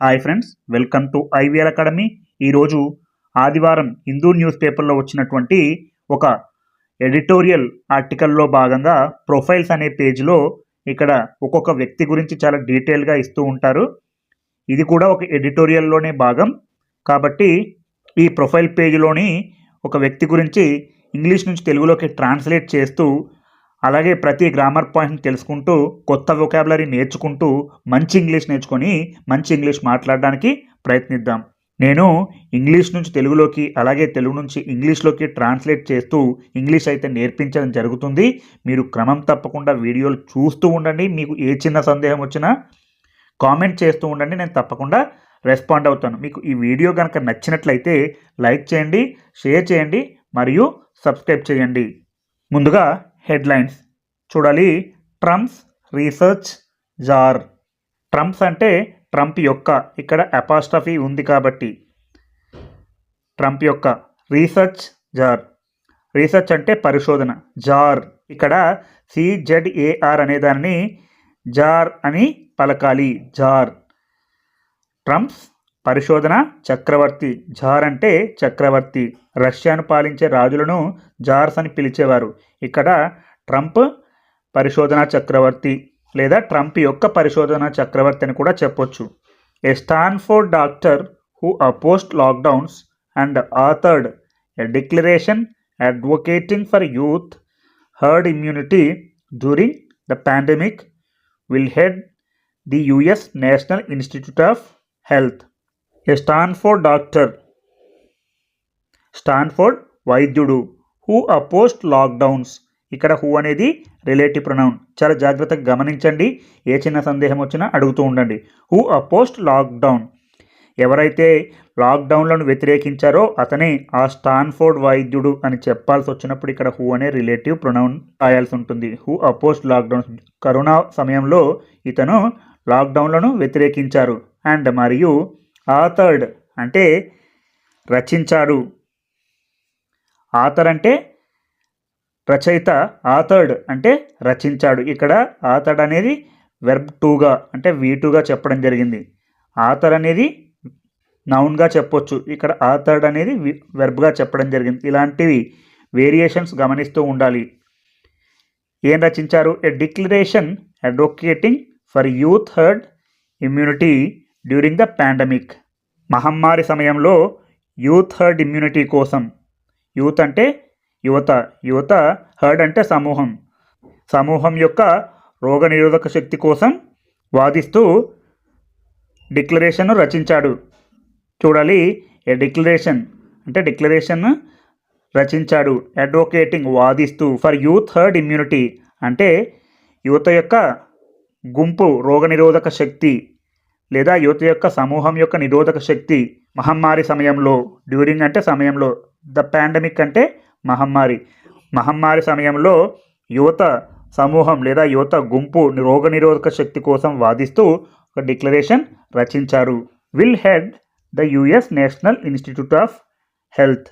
Hi friends welcome to IVL academy. ఈరోజు ఆదివారం Hindu news పేపర్లో వచ్చినటువంటి ఒక ఎడిటోరియల్ ఆర్టికల్లో భాగంగా ప్రొఫైల్స్ అనే పేజీలో ఇక్కడ ఒక్కొక్క వ్యక్తి గురించి చాలా డీటెయిల్గా ఇస్తూ ఉంటారు. ఇది కూడా ఒక ఎడిటోరియల్లోనే భాగం. కాబట్టి ఈ ప్రొఫైల్ పేజీలోని ఒక వ్యక్తి గురించి ఇంగ్లీష్ నుంచి తెలుగులోకి ట్రాన్స్లేట్ చేస్తూ అలాగే ప్రతి గ్రామర్ పాయింట్ తెలుసుకుంటూ కొత్త వొకాబులరీ నేర్చుకుంటూ మంచి ఇంగ్లీష్ నేర్చుకొని మంచి ఇంగ్లీష్ మాట్లాడడానికి ప్రయత్నిద్దాం. నేను ఇంగ్లీష్ నుంచి తెలుగులోకి అలాగే తెలుగు నుంచి ఇంగ్లీష్లోకి ట్రాన్స్లేట్ చేస్తూ ఇంగ్లీష్ అయితే నేర్పించడం జరుగుతుంది. మీరు క్రమం తప్పకుండా వీడియోలు చూస్తూ ఉండండి. మీకు ఏ చిన్న సందేహం వచ్చినా కామెంట్ చేస్తూ ఉండండి. నేను తప్పకుండా రెస్పాండ్ అవుతాను. మీకు ఈ వీడియో కనుక నచ్చినట్లయితే లైక్ చేయండి షేర్ చేయండి మరియు సబ్స్క్రైబ్ చేయండి. ముందుగా హెడ్లైన్స్. చూడాలి ట్రంప్స్ రీసెర్చ్ జార్. ట్రంప్స్ అంటే ట్రంప్ యొక్క. ఇక్కడ అపాస్టఫీ ఉంది కాబట్టి. ట్రంప్ యొక్క రీసెర్చ్ జార్. రీసెర్చ్ అంటే పరిశోధన. జార్. ఇక్కడ సిజెడ్ఏఆర్ అనే దాన్ని జార్ అని పలకాలి. జార్. ట్రంప్స్ పరిశోధన చక్రవర్తి జార్ అంటే చక్రవర్తి. రష్యాను పాలించే రాజులను జార్స్ అని పిలిచేవారు. ఇక్కడ ట్రంప్ పరిశోధన చక్రవర్తి లేదా ట్రంప్ యొక్క పరిశోధన చక్రవర్తి అని కూడా చెప్పొచ్చు. A Stanford doctor who opposed lockdowns and authored a declaration advocating for youth herd immunity during the pandemic will head the US National Institute of Health. A Stanford doctor? Stanford వైద్యుడు. Who opposed lockdowns? ఇక్కడ who అనేది relative pronoun. చాలా జాగ్రత్తగా గమనించండి. ఏ చిన్న సందేహం వచ్చినా అడుగుతూ ఉండండి. Who opposed lockdown? ఎవరైతే లాక్డౌన్లను వ్యతిరేకించారో అతనే ఆ స్టాన్ఫోర్డ్ వైద్యుడు అని చెప్పాల్సి వచ్చినప్పుడు ఇక్కడ హూ అనే రిలేటివ్ ప్రొనౌన్ రాయాల్సి ఉంటుంది. Who opposed lockdown. కరోనా సమయంలో ఇతను లాక్డౌన్లను వ్యతిరేకించారు. అండ్ మరియు ఆథర్డ్ అంటే రచించాడు ఆథర్ అంటే రచయిత ఆథర్డ్ అంటే రచించాడు. ఇక్కడ ఆథర్డ్ అనేది వెర్బ్ టూగా అంటే వీ టూగా చెప్పడం జరిగింది. ఆథర్ అనేది నౌన్గా చెప్పొచ్చు. ఇక్కడ ఆథర్డ్ అనేది వెర్బ్గా చెప్పడం జరిగింది. ఇలాంటివి వేరియేషన్స్ గమనిస్తూ ఉండాలి. ఏం రచించారు? A declaration advocating for youth herd immunity during the pandemic మహమ్మారి సమయంలో యూత్ హర్డ్ ఇమ్యూనిటీ కోసం. యూత్ అంటే యువత. యువత హర్డ్ అంటే సమూహం. సమూహం యొక్క రోగనిరోధక శక్తి కోసం వాదిస్తూ డిక్లరేషన్ను రచించాడు. చూడాలి ఏ డిక్లరేషన్? అంటే డిక్లరేషన్ రచించాడు. అడ్వొకేటింగ్ వాదిస్తూ ఫర్ యూత్ హర్డ్ ఇమ్యూనిటీ అంటే యువత యొక్క గుంపు రోగనిరోధక శక్తి. లేదా యువత యొక్క సమూహం యొక్క నిరోధక శక్తి మహమ్మారి సమయంలో డ్యూరింగ్ అంటే సమయంలో ద పాండమిక్ అంటే మహమ్మారి. మహమ్మారి సమయంలో యువత సమూహం లేదా యువత గుంపు రోగనిరోధక శక్తి కోసం వాదిస్తూ ఒక డిక్లరేషన్ రచించారు. Will head the US National Institute of Health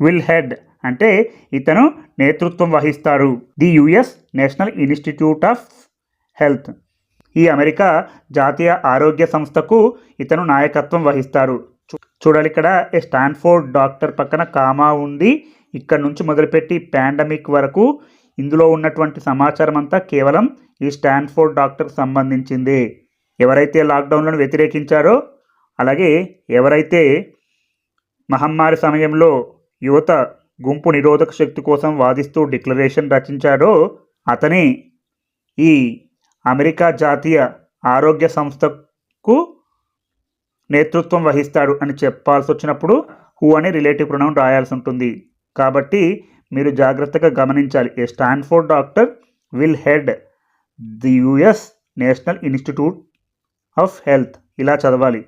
will head అంటే ఇతను నేతృత్వం వహిస్తారు. The US National Institute of Health ఈ అమెరికా జాతీయ ఆరోగ్య సంస్థకు ఇతను నాయకత్వం వహిస్తారు. చూడాలి ఇక్కడ ఏ స్టాన్ఫోర్డ్ డాక్టర్ పక్కన కామా ఉంది. ఇక్కడ నుంచి మొదలుపెట్టి పాండమిక్ వరకు ఇందులో ఉన్నటువంటి సమాచారం అంతా కేవలం ఈ స్టాన్ఫోర్డ్ డాక్టర్ సంబంధించింది. ఎవరైతే లాక్డౌన్లను వ్యతిరేకించారో అలాగే ఎవరైతే మహమ్మారి సమయంలో యువత గుంపు నిరోధక శక్తి కోసం వాదిస్తూ డిక్లరేషన్ రచించాడో అతనే ఈ అమెరికా జాతీయ ఆరోగ్య సంస్థకు నేతృత్వం వహిస్తాడు అని చెప్పాల్సి వచ్చినప్పుడు హూ అని రిలేటివ్ ప్రొనౌన్ రాయాల్సి ఉంటుంది కాబట్టి మీరు జాగ్రత్తగా గమనించాలి. A Stanford doctor will head the US National Institute of Health. ఇలా చదవాలి.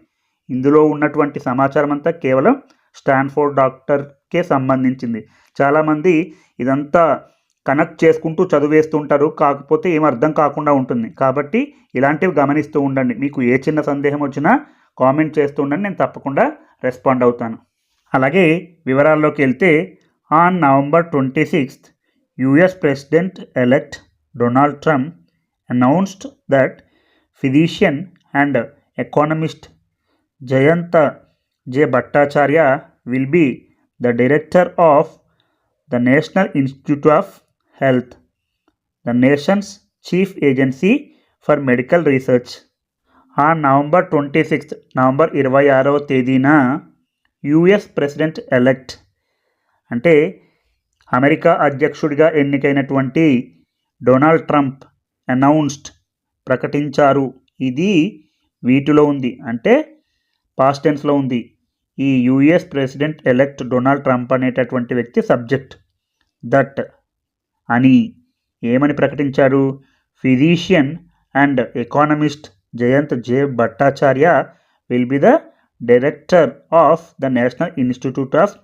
ఇందులో ఉన్నటువంటి సమాచారం అంతా కేవలం స్టాన్ఫోర్డ్ డాక్టర్కే సంబంధించింది. చాలామంది ఇదంతా కనెక్ట్ చేసుకుంటూ చదివేస్తుంటారు కాకపోతే ఏం అర్థం కాకుండా ఉంటుంది. కాబట్టి ఇలాంటివి గమనిస్తూ ఉండండి. మీకు ఏ చిన్న సందేహం వచ్చినా కామెంట్ చేస్తూ ఉండండి. నేను తప్పకుండా రెస్పాండ్ అవుతాను. అలాగే వివరాల్లోకి వెళ్తే on November twenty sixth US president elect Donald Trump announced that physician and economist Jayanta J Bhattacharya will be the director of the National Institute of Health. The nation's chief agency for medical research. ఆ November twenty sixth November ఇరవై ఆరవ తేదీన US president elect. అంటే America అధ్యక్షుడిగా ఎన్నికైనటువంటి Donald Trump announced ప్రకటించారు. ఇది వీటిలో ఉంది. అంటే పాస్ట్ టెన్స్లో ఉంది. ఈ US president elect Donald Trump అనేటటువంటి వ్యక్తి సబ్జెక్ట్. దట్ అని ఏమని ప్రకటించారు? Physician and economist Jayant J Bhattacharya will be the director of the National Institute of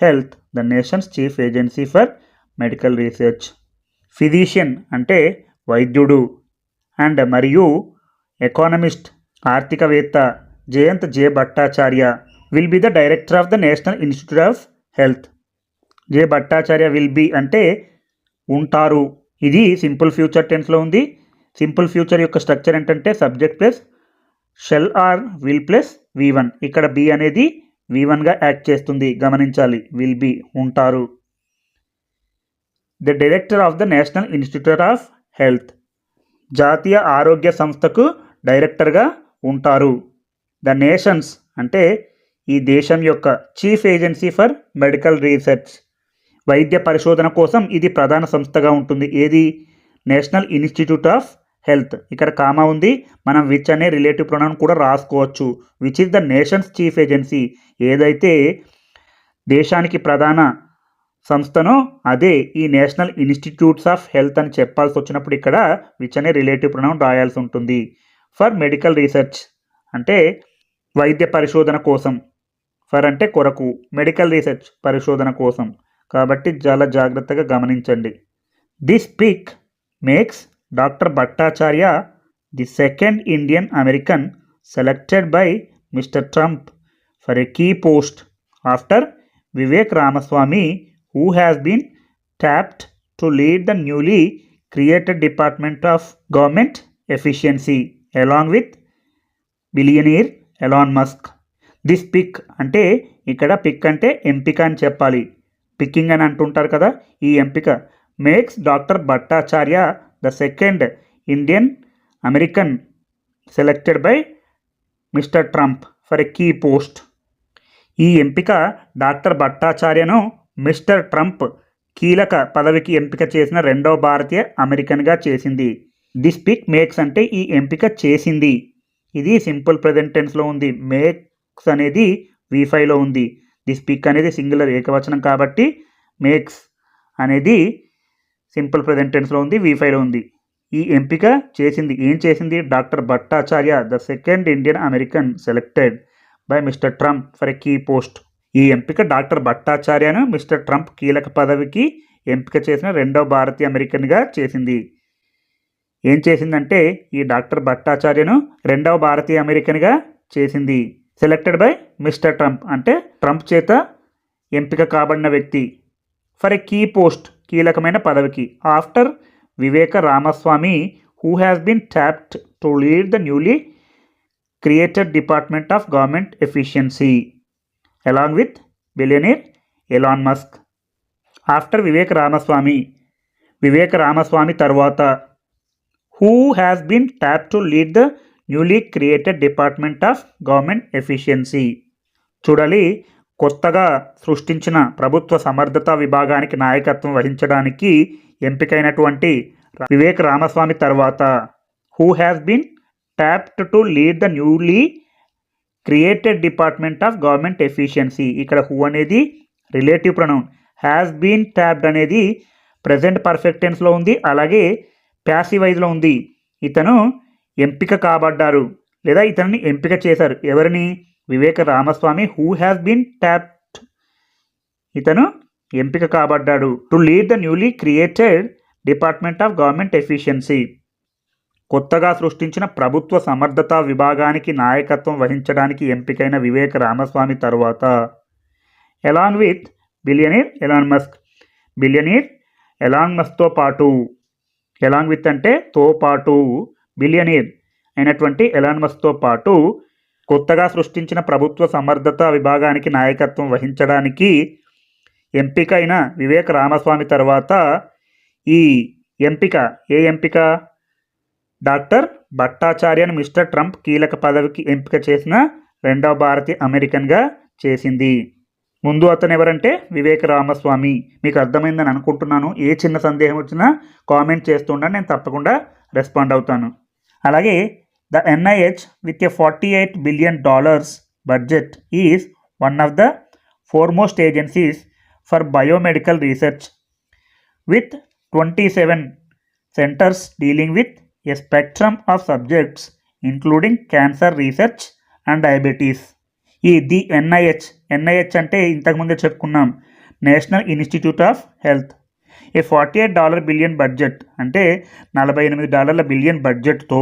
Health the nation's chief agency for medical research physician అంటే వైద్యుడు and మరియు economist ఆర్థికవేత్త Jayant J Bhattacharya will be the director of the National Institute of Health J Bhattacharya will be అంటే ఉంటారు. ఇది simple future టెన్స్లో ఉంది. Simple future యొక్క స్ట్రక్చర్ ఏంటంటే subject plus shall or will plus V one. ఇక్కడ be అనేది V వన్గా యాక్ట్ చేస్తుంది. గమనించాలి. విల్ బి ఉంటారు. The director of the National Institute of Health. జాతీయ ఆరోగ్య సంస్థకు డైరెక్టర్గా ఉంటారు. ద నేషన్స్ అంటే ఈ దేశం యొక్క chief agency for medical research. వైద్య పరిశోధన కోసం ఇది ప్రధాన సంస్థగా ఉంటుంది. ఏది? National Institute of Health. ఇక్కడ కామా ఉంది. మనం విచ్ అనే రిలేటివ్ ప్రొనౌన్ కూడా రాసుకోవచ్చు. Which is the nation's chief agency. ఏదైతే దేశానికి ప్రధాన సంస్థనో అదే ఈ నేషనల్ ఇన్స్టిట్యూట్స్ ఆఫ్ హెల్త్ అని చెప్పాల్సి వచ్చినప్పుడు ఇక్కడ విచ్ అనే రిలేటివ్ ప్రొనౌన్ రాయాల్సి ఉంటుంది. ఫర్ మెడికల్ రీసెర్చ్ అంటే వైద్య పరిశోధన కోసం. ఫర్ అంటే కొరకు. మెడికల్ రీసెర్చ్ పరిశోధన కోసం. కాబట్టి చాలా జాగ్రత్తగా గమనించండి. This pick makes doctor Bhattacharya the second Indian American selected by mister Trump for a key post after Vivek Ramaswamy who has been tapped to lead the newly created Department of Government Efficiency along with billionaire Elon Musk. This pick అంటే ఇక్కడ pick అంటే ఎంపిక అని చెప్పాలి. Picking అని అంటుంటారు కదా ఈ ఎంపిక. Makes doctor Bhattacharya the second Indian American selected by mister Trump for a key post. ఈ ఎంపిక డాక్టర్ భట్టాచార్యను మిస్టర్ ట్రంప్ కీలక పదవికి ఎంపిక చేసిన రెండవ భారతీయ అమెరికన్గా చేసింది. దిస్ పిక్ మేక్స్ అంటే ఈ ఎంపిక చేసింది. ఇది సింపుల్ ప్రజెంట్ టెన్స్లో ఉంది. మేక్స్ అనేది వీఫైలో ఉంది. దిస్ పిక్ అనేది సింగులర్ ఏకవచనం కాబట్టి మేక్స్ అనేది సింపుల్ ప్రజెంట్ టెన్స్లో ఉంది వి ఫైవ్లో ఉంది. ఈ ఎంపిక చేసింది ఏం చేసింది? Doctor Bhattacharya the second Indian American selected by mister Trump for a key post. ఈ ఎంపిక డాక్టర్ భట్టాచార్యను మిస్టర్ ట్రంప్ కీలక పదవికి ఎంపిక చేసిన రెండవ భారతీయ అమెరికన్గా చేసింది. ఏం చేసిందంటే ఈ డాక్టర్ భట్టాచార్యను రెండవ భారతీయ అమెరికన్గా చేసింది. సెలెక్టెడ్ బై మిస్టర్ ట్రంప్ అంటే ట్రంప్ చేత ఎంపిక కాబడిన వ్యక్తి. ఫర్ ఎ కీ పోస్ట్ కీలకమైన పదవికి. After Viveka Ramaswamy who has been tapped to lead the newly created Department of Government Efficiency along with billionaire Elon Musk after Viveka Ramaswamy Viveka Ramaswamy తర్వాత who has been tap to lead the newly created Department of Government Efficiency చూడాలి కొత్తగా సృష్టించిన ప్రభుత్వ సమర్థత విభాగానికి నాయకత్వం వహించడానికి ఎంపికైనటువంటి వివేక్ రామస్వామి తర్వాత who has been tapped to lead the newly created department of government efficiency ఇక్కడ హూ అనేది relative pronoun has been tapped అనేది ప్రజెంట్ పర్ఫెక్ట్ టెన్స్లో ఉంది అలాగే ప్యాసివైజ్లో ఉంది. ఇతను ఎంపిక కాబడ్డారు లేదా ఇతనిని ఎంపిక చేశారు. ఎవరిని? Viveka Ramaswamy who has been tapped ఇతను ఎంపిక కాబడ్డాడు. To lead the newly created Department of Government Efficiency కొత్తగా సృష్టించిన ప్రభుత్వ సమర్థత విభాగానికి నాయకత్వం వహించడానికి ఎంపికైన వివేక రామస్వామి తరువాత Elon with billionaire Elon Musk billionaire Elon మస్క్తో పాటు ఎలాంగ్ విత్ అంటే తో పాటు బిలియనీర్ అయినటువంటి ఎలాన్ మస్క్తో పాటు కొత్తగా సృష్టించిన ప్రభుత్వ సమర్థత విభాగానికి నాయకత్వం వహించడానికి ఎంపిక అయిన వివేక్ రామస్వామి తర్వాత ఈ ఎంపిక ఏ ఎంపిక? డాక్టర్ భట్టాచార్యను మిస్టర్ ట్రంప్ కీలక పదవికి ఎంపిక చేసిన రెండవ భారతీయ అమెరికన్గా చేసింది. ముందు అతను ఎవరంటే వివేక్ రామస్వామి. మీకు అర్థమైందని అనుకుంటున్నాను. ఏ చిన్న సందేహం వచ్చినా కామెంట్ చేస్తుండని నేను తప్పకుండా రెస్పాండ్ అవుతాను. అలాగే the NIH with a forty eight billion dollars budget is one of the foremost agencies for biomedical research with twenty seven centers dealing with a spectrum of subjects including cancer research and diabetes. ఈ the NIH NIH అంటే ఇంతకుముందే చెప్పుకున్నాం National Institute of Health. A forty eight dollar billion budget అంటే నలభై ఎనిమిది డాలర్ల billion బడ్జెట్తో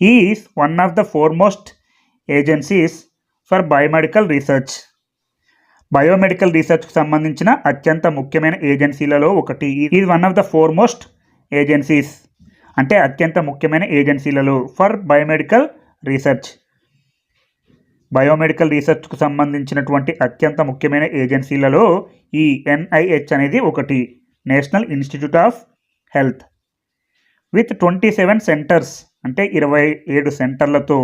is one of the foremost agencies for biomedical research. Biomedical రీసెర్చ్కు సంబంధించిన అత్యంత ముఖ్యమైన ఏజెన్సీలలో ఒకటి. ఇది one of the foremost agencies అంటే అత్యంత ముఖ్యమైన ఏజెన్సీలలో ఫర్ బయోమెడికల్ రీసెర్చ్. బయోమెడికల్ రీసెర్చ్కు సంబంధించినటువంటి అత్యంత ముఖ్యమైన ఏజెన్సీలలో ఈ ఎన్ఐహెచ్ అనేది ఒకటి. National Institute of Health. With twenty seven centers అంటే ఇరవై ఏడు సెంటర్లతో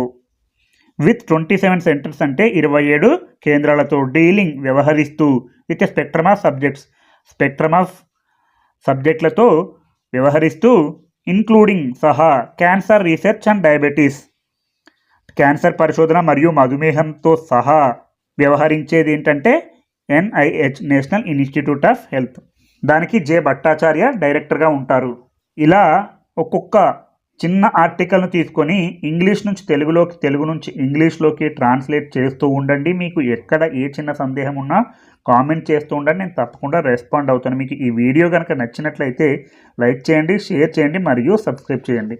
విత్ ట్వంటీ సెవెన్ సెంటర్స్ అంటే ఇరవై ఏడు కేంద్రాలతో డీలింగ్ వ్యవహరిస్తూ with spectrum of subjects spectrum of సబ్జెక్టులతో వ్యవహరిస్తూ ఇన్క్లూడింగ్ సహా cancer research and diabetes. Cancer పరిశోధన మరియు మధుమేహంతో సహా వ్యవహరించేది ఏంటంటే NIH National Institute of Health. దానికి జే భట్టాచార్య డైరెక్టర్గా ఉంటారు. ఇలా ఒక్కొక్క చిన్న ఆర్టికల్ను తీసుకొని ఇంగ్లీష్ నుంచి తెలుగులోకి తెలుగు నుంచి ఇంగ్లీష్లోకి ట్రాన్స్లేట్ చేస్తూ ఉండండి. మీకు ఎక్కడ ఏ చిన్న సందేహం ఉన్నా కామెంట్ చేస్తూ ఉండండి. నేను తప్పకుండా రెస్పాండ్ అవుతాను. మీకు ఈ వీడియో కనుక నచ్చినట్లయితే లైక్ చేయండి షేర్ చేయండి మరియు సబ్స్క్రైబ్ చేయండి.